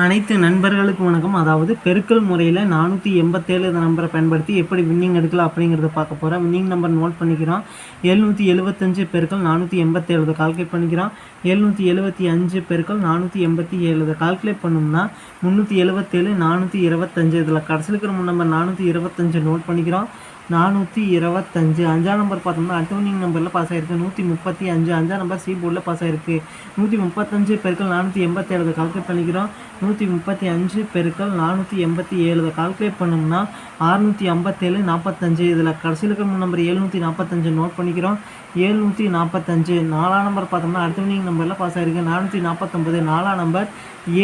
அனைத்து நண்பர்களுக்கும் வணக்கம். அதாவது பெருக்கல் முறையில் நானூற்றி எண்பத்தேழு நம்பரை பயன்படுத்தி எப்படி வின்னிங் எடுக்கலாம் அப்படிங்கிறத பார்க்க போகிறோம் வின்னிங் நம்பர் நோட் பண்ணிக்கிறோம். எழுநூற்றி எழுபத்தஞ்சு பெருக்கள் நானூற்றி எண்பத்தேழு கால்குலேட் பண்ணிக்கிறோம். எழுநூற்றி எழுபத்தி அஞ்சு பெருக்கள் நானூற்றி எண்பத்தி ஏழு கால்குலேட் பண்ணோம்னா முந்நூற்றி எழுபத்தேழு நானூற்றி இருபத்தஞ்சு இதில் கடைசியில் இருக்கிற நம்பர் நானூற்றி இருபத்தஞ்சு நோட் பண்ணிக்கிறோம். நானூற்றி இருபத்தஞ்சு. அஞ்சாம் நம்பர் பார்த்தோம்னா அட்டோனிங் நம்பரில் பாஸ் ஆயிருக்கு. நூற்றி முப்பத்தி அஞ்சு. அஞ்சாம் நம்பர் சி போர்டில் பாஸ் ஆயிருக்கு. நூற்றி முப்பத்தஞ்சு பெருக்கள் நானூற்றி எண்பத்தேழு கால்குலேட் பண்ணிக்கிறோம். நூற்றி முப்பத்தி அஞ்சு பெருக்கள் நானூற்றி எண்பத்தி ஏழு கால்குலேட் பண்ணோம்னா அறுநூற்றி ஐம்பத்தேழு நாற்பத்தஞ்சு இதில் கடைசியில் இருக்கிற நம்பர் ஏழ்நூற்றி நாற்பத்தஞ்சு நோட் பண்ணிக்கிறோம். ஏழ்நூற்றி நாற்பத்தஞ்சு நாலாம் நம்பர் பார்த்தோம்னா அட்டோனிங் நம்பரில் பாஸ் ஆயிருக்கு. நானூற்றி நாற்பத்தொம்பது நாலாம் நம்பர்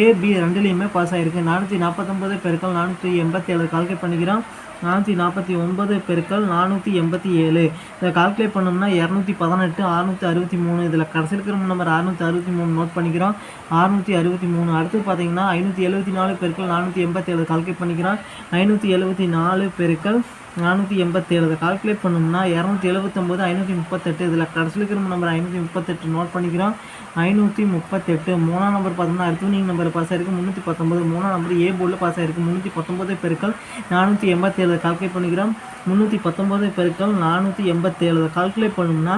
ஏபி ரெண்டுலேயுமே பாஸ் ஆயிருக்கு. நானூற்றி நாற்பத்தொம்பது பெருக்கள் நானூற்றி எண்பத்தேழு கால்குலேட் பண்ணிக்கிறோம். நானூற்றி நாற்பத்தி ஒன்பது பெருக்கள் நானூற்றி எண்பத்தி ஏழு. இதை கால்குலேட் பண்ணோம்னா இரநூத்தி பதினெட்டு அறுநூற்றி அறுபத்தி மூணு. இதில் கடைசி இருக்கிற நம்பர் அறுநூற்றி அறுபத்தி மூணு நோட் பண்ணிக்கிறோம். அறுநூற்றி அறுபத்தி மூணு. அடுத்து பார்த்தீங்கன்னா ஐநூற்றி எழுபத்தி நாலு பெருக்கள் நானூற்றி எண்பத்தேழு கால்குலேட் பண்ணிக்கிறோம். ஐநூற்றி எழுபத்தி நாலு பெருக்கள் நானூற்றி எண்பத்தேழு. இதை கால்குலேட் பண்ணோம்னா இரநூத்தி எழுபத்தொம்போது ஐநூற்றி முப்பத்தெட்டு. இதில் கடைசியில் இருக்கிற நம்பர் ஐநூற்றி முப்பத்தெட்டு நோட் பண்ணிக்கிறோம். ஐநூற்றி முப்பத்தெட்டு. மூணாம் நம்பர் பார்த்தோம்னா அடுத்தவனிங் நம்பர் பாஸ் ஆயிருக்கு. முந்நூற்றி பத்தொம்பது. மூணாம் நம்பர் ஏ போர்டில் பாஸ் ஆயிருக்கு. முந்நூற்றி பத்தொம்பது பெருக்கள் நானூற்றி எண்பத்தேழு. கால்குலேட் பண்ணிக்கிறோம். முந்நூற்றி பத்தொம்பது பெருக்கள் நானூற்றி எண்பத்தேழு. கால்குலேட் பண்ணோம்னா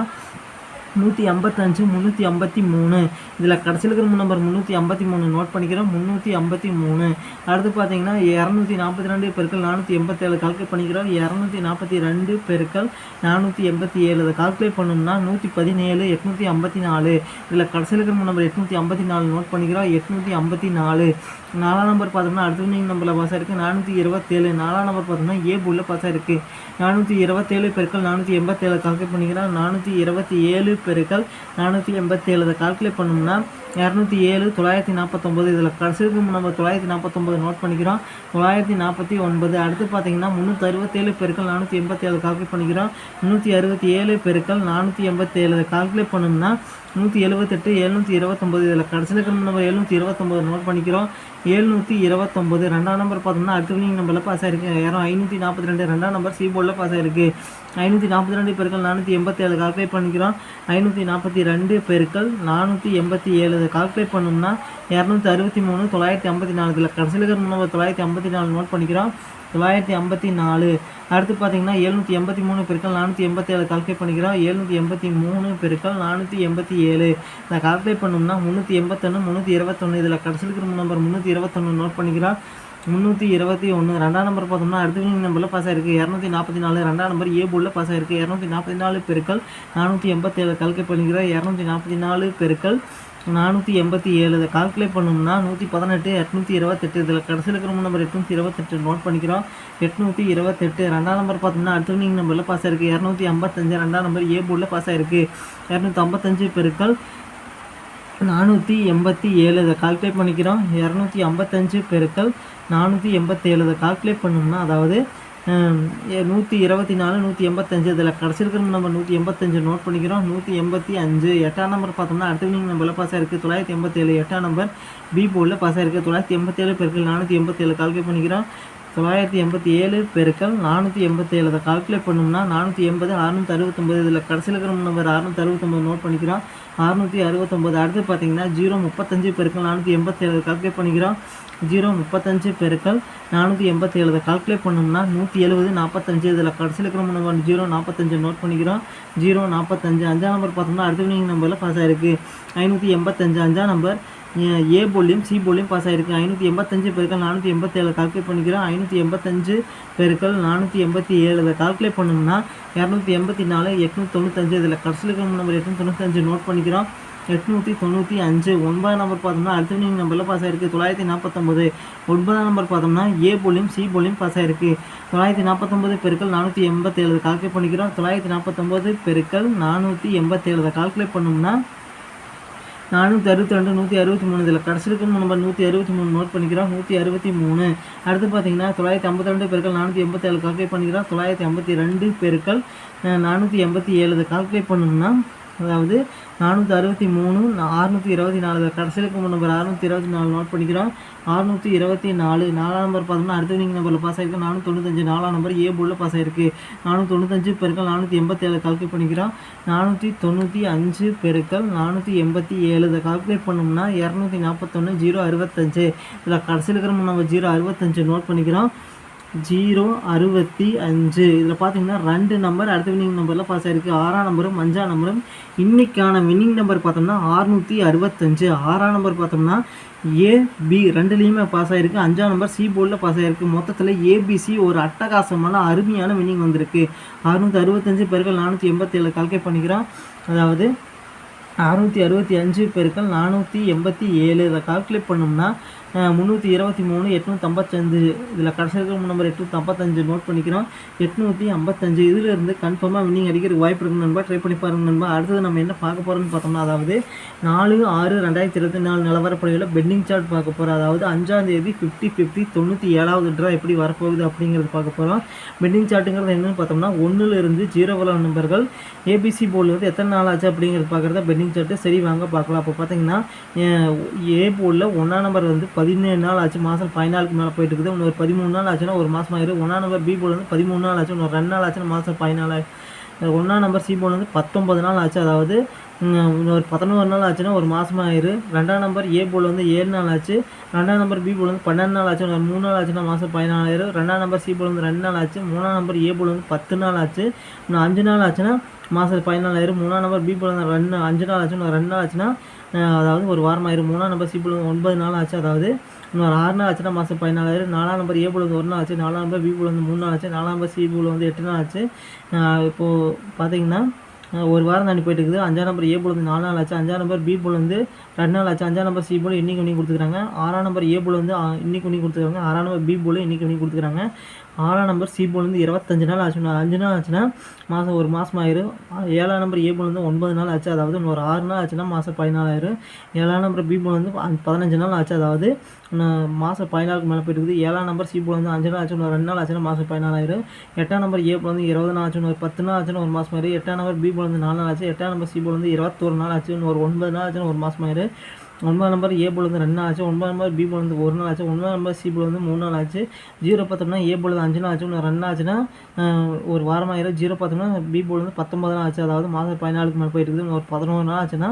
நூற்றி ஐம்பத்தஞ்சு முந்நூற்றி ஐம்பத்தி மூணு. இதில் கடைசியில் இருக்கிற நம்பர் முந்நூற்றி ஐம்பத்தி மூணு. நோட் பண்ணிக்கிறோம் முந்நூற்றி ஐம்பத்தி மூணு. அடுத்து பார்த்தீங்கன்னா இரநூத்தி நாற்பத்தி ரெண்டு பெருக்கள் நானூற்றி எண்பத்தேழு கால்குலேட் பண்ணிக்கிறோம் இரநூத்தி நாற்பத்தி ரெண்டு பெருக்கள் நானூற்றி எண்பத்தி ஏழு. அதை கால்குலேட் பண்ணோம்னா நூற்றி பதினேழு எட்நூற்றி ஐம்பத்தி நாலு. இதில் கடைசியில் இருக்கிற நம்பர் எட்நூற்றி ஐம்பத்தி நாலு. நோட் பண்ணிக்கிறோம் எட்நூற்றி ஐம்பத்தி நாலு. நாலாம் நம்பர் பார்த்தோம்னா அடுத்த நம்பரில் பாஸ் இருக்குது நானூற்றி இருபத்தேழு. நாலாம் நம்பர் பார்த்தோம்னா ஏ புல்ல பாஸ் இருக்குது நானூற்றி இருபத்தேழு பெருக்கள் நானூற்றி எண்பத்தேழு. கால்குலேட் பண்ணிக்கிறோம் நானூற்றி இருபத்தி ஏழு பெருக்கள். நானூற்றி எண்பத்தி ஏழு கால்குலேட் பண்ணோம்னா இரநூத்தி ஏழு தொள்ளாயிரத்தி நாற்பத்தொம்பது இதில் கடைசிக்கு நம்ம தொள்ளாயிரத்தி நாற்பத்தொம்பது நோட் பண்ணிக்கிறோம். தொள்ளாயிரத்தி நாற்பத்தி ஒன்பது. அடுத்து பார்த்தீங்கன்னா முந்நூற்றி அறுபத்தேழு பெருக்கள் நானூற்றி எண்பத்தி ஏழு கால்குலேட் பண்ணிக்கிறோம். முந்நூற்றி அறுபத்தி ஏழு பெருக்கள் நானூற்றி எண்பத்தேழு கால்குலேட் பண்ணோம்னா நூற்றி எழுபத்தெட்டு எழுநூற்றி இருபத்தொம்பது இதில் கடைசியில் இருக்கிற நம்பர் எழுநூற்றி இருபத்தொம்பது நோட் பண்ணிக்கிறோம். எழுநூற்றி இருபத்தொம்பது ரெண்டாம் நம்பர் பார்த்தோம்னா அடுத்த வினிங் நம்பரில் பாஸ் ஆயிருக்கு. யாரும் ஐநூற்றி நாற்பத்தி ரெண்டு. ரெண்டாம் நம்பர் சி போர்டில் பாஸ் ஆயிருக்கு. ஐநூற்றி நாற்பத்தி ரெண்டு பெருக்கள் நானூற்றி எண்பத்தேழு கால்குலேட் பண்ணிக்கிறோம். ஐநூற்றி நாற்பத்தி ரெண்டு பெருக்கள் நானூற்றி எண்பத்தி ஏழு. அதை கால்குலேட் பண்ணோம்னா இரநூத்தி அறுபத்தி மூணு தொள்ளாயிரத்தி ஐம்பத்தி நாலு. இதில் கடைசியில் இருக்கிற நம்பர் தொள்ளாயிரத்தி ஐம்பத்தி நாலு நோட் பண்ணிக்கிறோம். தொள்ளாயிரத்தி ஐம்பத்தி நாலு. அடுத்து பார்த்தீங்கன்னா எழுநூற்றி எண்பத்தி மூணு பெருக்கள் நானூற்றி எண்பத்தேழு கால்குலேட் பண்ணிக்கிறோம். எழுநூற்றி எண்பத்தி மூணு பெருக்கள் நானூற்றி எண்பத்தி ஏழு. இதை கால்குலேட் பண்ணோம்னா முந்நூற்றி எண்பத்தொன்று முந்நூற்றி இருபத்தொன்று இதில் கடைசியில் இருக்கிற நம்பர் முந்நூற்றி இருபத்தொன்று நோட் பண்ணிக்கிறோம். முந்நூற்றி இருபத்தி ஒன்று ரெண்டாம் நம்பர் பார்த்தோம்னா அடுத்த நம்பரில் பாஸ் ஆயிருக்கு. இரநூத்தி நாற்பத்தி நாலு. ரெண்டாம் நம்பர் ஏ போர்டில் பாஸ் ஆயிருக்கு. இரநூத்தி நாற்பத்தி நாலு பெருக்கள் நானூற்றி எண்பத்தேழு. கல்கை பண்ணிக்கிற இரநூத்தி நாற்பத்தி நாலு பெருக்கள் நானூற்றி எண்பத்தி ஏழு. இதை கால்குலேட் பண்ணோம்னா நூற்றி பதினெட்டு எட்நூற்றி இருபத்தெட்டு. இதில் கடைசியில் இருக்கிற நம்பர் எட்நூற்றி இருபத்தெட்டு நோட் பண்ணிக்கிறோம். எட்நூற்றி இருபத்தெட்டு. ரெண்டாம் நம்பர் பார்த்தோம்னா அடுத்த வினிங் நம்பரில் பாஸ் ஆயிருக்கு. இரநூத்தி ஐம்பத்தஞ்சு. ரெண்டாம் நம்பர் ஏ போர்டில் பாஸ் ஆயிருக்கு. இரநூத்தி ஐம்பத்தஞ்சு பெருக்கள் நானூற்றி எண்பத்தி ஏழு இதை கால்குலேட் பண்ணிக்கிறோம். இரநூத்தி ஐம்பத்தஞ்சு பெருக்கள் நானூற்றி எண்பத்தேழு இதை கால்குலேட் பண்ணோம்னா அதாவது நூற்றி இருபத்தி நாலு நூற்றி எண்பத்தஞ்சு இதில் கடைசி நம்ம நம்பர் நூற்றி எண்பத்தஞ்சு நோட் பண்ணிக்கிறோம். நூற்றி எண்பத்தி அஞ்சு எட்டாம் நம்பர் பார்த்தோம்னா அடுத்த நீங்கள் நம்பரில் பாஸ் ஆயிருக்கு? தொள்ளாயிரத்தி எண்பத்தேழு. எட்டாம் நம்பர் பி போர்டில் பாஸ் ஆயிருக்கு. தொள்ளாயிரத்தி எண்பத்தேழு பெருக்கள் நானூற்றி எண்பத்தேழு கால்குலேட் பண்ணிக்கிறோம். தொள்ளாயிரத்தி எண்பத்தி ஏழு பெருக்கள் நானூற்றி எண்பத்தேழு அதை கால்குலேட் பண்ணோம்னா நானூற்றி எண்பது அறுநூற்றி அறுபத்தொம்பது. இதில் கடைசியில் இருக்கிற நம்பர் அறுநூற்றி அறுபத்தொம்பது நோட் பண்ணிக்கிறோம் அறுநூற்றி அறுபத்தொம்பது. அடுத்து பார்த்தீங்கன்னா ஜீரோ முப்பத்தஞ்சு பெருக்கள் நானூற்றி எண்பத்தேழு கால்குலேட் பண்ணிக்கிறோம் ஜீரோ முப்பத்தஞ்சு பெருக்கள் நானூற்றி எண்பத்தி ஏழுதை கால்குலேட் பண்ணோம்னா நூற்றி எழுபது நாற்பத்தஞ்சு இதில் கடைசியில் இருக்கிற நம்பர் ஜீரோ நாற்பத்தஞ்சு நோட் பண்ணிக்கிறோம் ஜீரோ நாற்பத்தஞ்சு அஞ்சாம் நம்பர் பார்த்தோம்னா அடுத்த வினிங் நம்பரில் பாஸ் ஆயிருக்கு. ஐநூற்றி எண்பத்தஞ்சு. அஞ்சாம் நம்பர் ஏ போலியும் சி போலியும் பாஸ் ஆயிருக்கு. ஐநூற்றி எண்பத்தஞ்சு பெருக்கள் நானூற்றி எண்பத்தேழு கால்குலேட் பண்ணிக்கிறோம். ஐநூற்றி எண்பத்தஞ்சு பெருக்கள் நானூற்றி எண்பத்தி ஏழு இதை கால்குலேட் பண்ணோம்னா இரநூத்தி எண்பத்தி நாலு எட்நூற்றி தொண்ணூத்தஞ்சு. இதில் கடைசியில் நம்பர் எட்நூற்றி தொண்ணூத்தஞ்சு நோட் பண்ணிக்கிறோம். எட்நூற்றி தொண்ணூற்றி அஞ்சு. ஒன்பதாம் நம்பர் பார்த்தோம்னா அடுத்த வினிங் நம்பரில் பாஸ் ஆயிருக்கு. தொள்ளாயிரத்தி நாற்பத்தொம்பது ஒன்பதாம் நம்பர் பார்த்தோம்னா ஏ போலியும் சி போலியும் பாஸ் ஆயிருக்கு. தொள்ளாயிரத்தி நாற்பத்தொம்பது பெருக்கள் நானூற்றி எண்பத்தேழு. கால்குலேட் பண்ணிக்கிறோம். தொள்ளாயிரத்தி நாற்பத்தொம்பது பெருக்கள் நானூற்றி எண்பத்தேழு. கால்குலேட் பண்ணோம்னா நானூற்றி அறுபத்தி ரெண்டு நூற்றி அறுபத்தி மூணு இதில் கடைசி இருக்கும் நம்ம நூற்றி அறுபத்தி மூணு நோட் பண்ணிக்கிறோம். நூற்றி அறுபத்தி மூணு அடுத்து பார்த்தீங்கன்னா தொள்ளாயிரத்தி ஐம்பத்தி ரெண்டு பேருக்கள் நானூற்றி எண்பத்தி ஏழு கால்குலேட் பண்ணிக்கிறோம். தொள்ளாயிரத்தி ஐம்பத்தி ரெண்டு பெருக்கள் நானூற்றி எண்பத்தி ஏழு கால்குலேட் பண்ணணும்னா அதாவது நானூற்றி அறுபத்தி மூணு அறுநூற்றி இருபத்தி நாலு கடைசியில் இருக்கும் நம்பர் அறுநூற்றி இருபத்தி நாலு நோட் பண்ணிக்கிறோம். அறுநூற்றி இருபத்தி நாலு நாலாம் நம்பர் பார்த்தோம்னா அடுத்த நீங்கள் நம்பரில் பாஸ் ஆகிருக்கு நானூற்றி தொண்ணூத்தஞ்சு நாலாம் நம்பர் ஏ போர்டில் பாஸ் ஆகிருக்கு நானூற்றி தொண்ணூத்தஞ்சு பெருக்கள் நானூற்றி எண்பத்தேழு கால்குலேட் பண்ணிக்கிறோம். நானூற்றி தொண்ணூற்றி அஞ்சு பெருக்கள் நானூற்றி எண்பத்தி ஏழு. இதை கால்குலேட் பண்ணோம்னா இரநூத்தி நாற்பத்தொன்று ஜீரோ அறுபத்தஞ்சு. இதில் கடைசியில் இருக்கிற நம்ம ஜீரோ அறுபத்தஞ்சு நோட் பண்ணிக்கிறோம். ஜீரோ அறுபத்தி அஞ்சு. இதில் பார்த்தீங்கன்னா ரெண்டு நம்பர் அடுத்த வின்னிங் நம்பரில் பாஸ் ஆகிருக்கு ஆறாம் நம்பரும் அஞ்சாம் நம்பரும் இன்றைக்கான வின்னிங் நம்பர் பார்த்தோம்னா ஆறுநூற்றி அறுபத்தஞ்சு. ஆறாம் நம்பர் பார்த்தோம்னா ஏ பி ரெண்டுலேயுமே பாஸ் ஆகிருக்கு அஞ்சாம் நம்பர் சி போர்டில் பாஸ் ஆகிருக்கு மொத்தத்தில் ஏபிசி ஒரு அட்டகாசமான அருமையான வின்னிங் வந்திருக்கு. அறுநூற்றி அறுபத்தஞ்சு பேர்கள் நானூற்றி எண்பத்தேழு கால்குலேட் பண்ணிக்கிறோம். அதாவது அறுநூற்றி அறுபத்தி அஞ்சு பேருக்கள் நானூற்றி எண்பத்தி ஏழு. இதை கால்குலேட் பண்ணோம்னா முந்நூற்றி இருபத்தி மூணு எட்நூற்றி ஐம்பத்தஞ்சு. இதில் கடைசி இருக்கிற நம்பர் எட்நூற்றி ஐம்பத்தஞ்சு நோட் பண்ணிக்கிறோம். எட்நூற்றி ஐம்பத்தஞ்சு. இதில் இருந்து கன்ஃபார்மாக வின்னிங் அடிக்கிறதுக்கு வாய்ப்பு இருக்குது நண்பா ட்ரை பண்ணி பாருங்க நண்பா. அடுத்தது நம்ம என்ன பார்க்க போகிறோம்னு பார்த்தோம்னா அதாவது நாலு ஆறு ரெண்டாயிரத்தி இருபத்தி நாலு நிலவரப்படையில் பெட்டிங் சார்ட் பார்க்க போகிறோம் அதாவது அஞ்சாம் தேதி ஃபிஃப்டி ஃபிஃப்டி தொண்ணூற்றி ஏழாவது ட்ரா எப்படி வரப்போகுது அப்படிங்கிறது பார்க்க போகிறோம் பெட்டிங் சார்ட்டுங்கிறது என்னென்னு பார்த்தோம்னா ஒன்றுலேருந்து இருந்து ஜீரோ வள நம்பர்கள் ஏபிசி போர்டில் வந்து எத்தனை நாள் ஆச்சு அப்படிங்கிறது பார்க்குறத பெட்டிங் சார்ட்டு சரி வாங்க பார்க்கலாம். அப்போ பார்த்தீங்கன்னா ஏ போர்டில் ஒன்றாம் நம்பர் வந்து பதினேழு நாள் ஆச்சு மாதம் பதினாலுக்கு மேலே போயிட்டு இருக்குது. இன்னொரு பதிமூணு நாள் ஆச்சுன்னா ஒரு மாதம் ஆயிரும் ஒன்றாம் நம்பர் பி போர்டு வந்து பதிமூணு நாள் ஆச்சு இன்னொரு ரெண்டு நாள் ஆச்சுன்னா மாதம் பதினாலு ஒன்றாம் நம்பர் சி போர்டு வந்து பத்தொம்பது நாள் ஆச்சு. அதாவது இன்னொரு பதினோரு நாள் ஆச்சுன்னா ஒரு மாதம் ஆயிரு ரெண்டாம் நம்பர் ஏ போல் வந்து ஏழு நாள் ஆச்சு. ரெண்டாம் நம்பர் பி போல் வந்து பன்னெண்டு நாள் ஆச்சு ஒரு மூணு நாள் ஆச்சுன்னா மாதம் பதினாலாயிரம் ரெண்டாம் நம்பர் சி போல் வந்து ரெண்டு நாள் ஆச்சு. மூணாம் நம்பர் ஏ போல் வந்து பத்து நாள் ஆச்சு. இன்னும் அஞ்சு நாள் ஆச்சுன்னா மாதம் பதினாலாயிரம் மூணாம் நம்பர் பி போல் ரெண்டு அஞ்சு நாள் ஆச்சு இன்னும் ரெண்டு நாள் ஆச்சுன்னா அதாவது ஒரு வாரம் ஆயிரும். மூணாம் நம்பர் சி போல் ஒன்பது நாள் ஆச்சு. அதாவது இன்னொரு ஆறு நாள் ஆச்சுன்னா மாதம் பதினாலாயிரம் நாலாம் நம்பர் ஏ போல் வந்து ஒரு நாள் ஆச்சு. நாலாம் நம்பர் பி போல் வந்து மூணு நாள் ஆச்சு. நாலாம் நம்பர் சி போல் வந்து எட்டு நாள் ஆச்சு. இப்போது பார்த்தீங்கன்னா ஒரு வாரம் தாண்டி போயிட்டு இருக்குது. அஞ்சாம் நம்பர் ஏ போல் வந்து நாலு நாள் ஆச்சு. அஞ்சாம் நம்பர் பி போல் வந்து ரெண்டு நாள் ஆச்சு. அஞ்சாம் நம்பர் சி போல் இன்றைக்கி பண்ணி கொடுத்துருக்காங்க ஆறாம் நம்பர் ஏ போல் வந்து இன்றைக்கி பண்ணி கொடுத்துருக்காங்க ஆறாம் நம்பர் பி போல் இன்றைக்கி பண்ணி கொடுத்துருக்காங்க ஆறாம் நம்பர் சி போல் வந்து இருபத்தஞ்சு நாள் ஆச்சு அஞ்சு நாள் ஆச்சுன்னா மாதம் ஒரு மாதம் ஆயிரும். ஏழாம் நம்பர் ஏ போல் வந்து ஒன்பது நாள் ஆச்சு. அதாவது இன்னொரு ஆறு நாள் ஆச்சுன்னா மாதம் பதினாலாயிரம் ஏழாம் நம்பர் பி போல் வந்து பதினஞ்சு நாள் ஆச்சு. அதாவது மாதம் பதினாலுக்கு மேலே போயிட்டு இருக்குது. ஏழாம் நம்பர் சி போல் வந்து அஞ்சு நாள் ஆச்சு. இன்னொரு ரெண்டு நாள் ஆச்சுன்னா மாதம் பதினாலாயிரம் எட்டாம் நம்பர் ஏ போல் வந்து இருபது நாள் ஆச்சு. ஒரு பத்து நாள் ஆச்சுன்னு ஒரு மாதம் ஆயிரும். எட்டாம் நம்பர் பி போல் வந்து நாலு நாள் ஆச்சு. எட்டாம் நம்பர் சி போல் வந்து இருபத்தொரு நாள் ஆச்சு. ஒரு ஒன்பது நாள் ஆச்சுன்னு ஒரு மாதம் ஆயிரும். ஒன்பதாம் நம்பர் ஏ போல் வந்து ரெண்டு நாள் ஆச்சு. ஒன்பதாம் நம்பர் பி போல் வந்து ஒரு நாள் ஆச்சு. ஒன்பதாம் நம்பர் சி போல் வந்து மூணு நாள் ஆச்சு. ஜீரோ பார்த்தோம்னா ஏ போல் வந்து அஞ்சு நாள் ஆச்சு. ஒன்று ரெண்டு ஆச்சுன்னா ஒரு வாரம் ஆயிரம். ஜீரோ பார்த்தோம்னா பி போல் வந்து பத்தொம்பது நாள் ஆச்சு. அதாவது மாதம் பதினாலுக்கு மேலே போயிட்டு இருக்குது. ஒரு பதினோரு நாள் ஆச்சுன்னா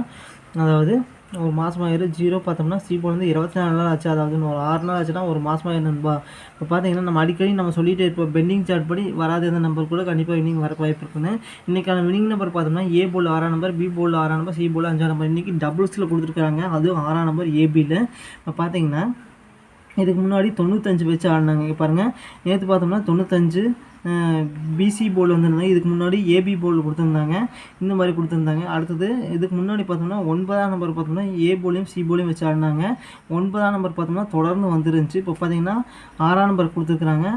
அதாவது ஒரு மாதம் ஆயிரும் ஜீரோ பார்த்தோம்னா சி வந்து இருபத்தி நாலு நாள் ஆச்சு. அதாவது ஒரு ஆறு நாள் ஆச்சுன்னா ஒரு மாதம் ஆயிரம் நண்பா. இப்போ பார்த்தீங்கன்னா நம்ம அடிக்கடி நம்ம சொல்லிகிட்டே இருப்போம். பெண்டிங் சார்ட் படி வராத எந்த நம்பர் கூட கண்டிப்பாக வினிங் வர வாய்ப்பு இருக்குன்னு. இன்றைக்கான வினிங் நம்பர் பார்த்தோம்னா ஏ போல் ஆறாம் நம்பர் பி போல் ஆறாம் நம்பர் சி போல் அஞ்சாம் நம்பர் இன்றைக்கி டபுள்ஸில் கொடுத்துருக்காங்க. அதுவும் ஆறாம் நம்பர் ஏபியில் இப்போ பார்த்தீங்கன்னா இதுக்கு முன்னாடி தொண்ணூத்தஞ்சு வச்சு ஆடினாங்க. பாருங்கள் நேற்று பார்த்தோம்னா தொண்ணூத்தஞ்சு பிசி போல் வந்திருந்தாங்க இதுக்கு முன்னாடி ஏபி போல் கொடுத்துருந்தாங்க. இந்த மாதிரி கொடுத்துருந்தாங்க. அடுத்தது இதுக்கு முன்னாடி பார்த்தோம்னா ஒன்பதாம் நம்பர் பார்த்தோம்னா ஏ போலையும் சி போலையும் வச்சு ஆடினாங்க. ஒன்பதாம் நம்பர் பார்த்தோம்னா தொடர்ந்து வந்துருந்துச்சு. இப்போ பார்த்தீங்கன்னா ஆறாம் நம்பர் கொடுத்துருக்குறாங்க.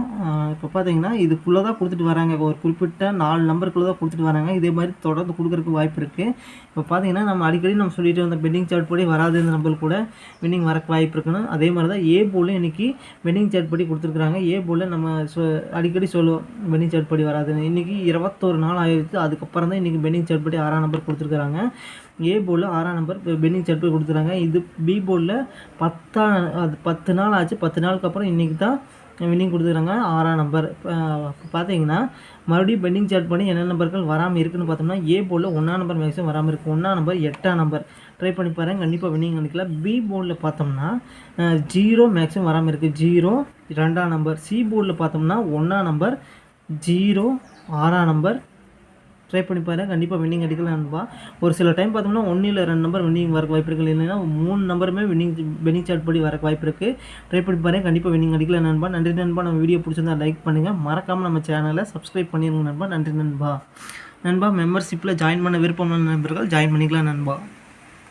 இப்போ பார்த்தீங்கன்னா இதுக்குள்ளே தான் கொடுத்துட்டு வராங்க. ஒரு குறிப்பிட்ட நாலு நம்பருக்குள்ளே தான் கொடுத்துட்டு வராங்க. இதே மாதிரி தொடர்ந்து கொடுக்குறதுக்கு வாய்ப்பு இருக்குது இப்போ பார்த்தீங்கன்னா நம்ம அடிக்கடி நம்ம சொல்லிட்டு வந்த பெண்டிங் சார்ட் படி வராது இந்த நம்பர் கூட வின்னிங் வரக்கு வாய்ப்பு இருக்குன்னு. அதே மாதிரி தான் ஏ போலும் இன்றைக்கி பெண்டிங் சார்ட் படி கொடுத்துருக்குறாங்க. ஏ போல நம்ம சொ அடிக்கடி சொல்லுவோம். பெண்டிங் சார்ட் படி வராதுன்னு. இன்றைக்கி இருபத்தோரு நாள் ஆயிடுச்சு. அதுக்கப்புறம் தான் இன்றைக்கி பெண்டிங் சார்ட் படி ஆறாம் நம்பர் கொடுத்துருக்குறாங்க. ஏ போலில் ஆறாம் நம்பர் பெண்டிங் சார்ட் படி கொடுத்துருக்காங்க. இது பி போலில் பத்தா அது பத்து நாள் ஆச்சு. பத்து நாளுக்கு அப்புறம் இன்றைக்கி தான் வின்னிங் கொடுத்துருக்காங்க. ஆறாம் நம்பர். பார்த்தீங்கன்னா மறுபடியும் பெண்டிங் சார்ட் பண்ணி என்ன நம்பர்கள் வராமல் இருக்குன்னு பார்த்தோம்னா ஏ போர்டில் ஒன்றாம் நம்பர் மேக்ஸிமம் வராமல் இருக்குது ஒன்றாம் நம்பர் எட்டாம் நம்பர். ட்ரை பண்ணி பாருங்கள் கண்டிப்பாக வின்னிங் நினைக்கலாம் பி போர்டில் பார்த்தோம்னா ஜீரோ மேக்ஸிமம் வராமல் இருக்குது ஜீரோ ரெண்டாம் நம்பர். சி போர்டில் பார்த்தோம்னா ஒன்றாம் நம்பர். ஜீரோ ஆறாம் நம்பர் ட்ரை பண்ணி பாருங்கள் கண்டிப்பாக வின்னிங் அடிக்கலாம் நண்பா. ஒரு சில டைம் பார்த்தோம்னா ஒன்றில் ரெண்டு நம்பர் வின்னிங் வரக்கு வாய்ப்பு இருக்குது. இல்லைன்னா மூணு நம்பருமே வின்னிங் வின்னிங் சார்ட் படி வரக்கு வாய்ப்பு இருக்குது ட்ரை பண்ணி பாருங்கள் கண்டிப்பாக வின்னிங் அடிக்கலாம் நண்பா. நன்றி நண்பா. நம்ம வீடியோ பிடிச்சிருந்தா லைக் பண்ணுங்கள் மறக்காமல் நம்ம சேனலை சப்ஸ்கிரைப் பண்ணிடுங்க நண்பா. நன்றி நண்பா. நண்பா மெம்பர்ஷிப்பில் ஜாயின் பண்ண விருப்பமான நண்பர்கள் ஜாயின் பண்ணிக்கலாம் நண்பா.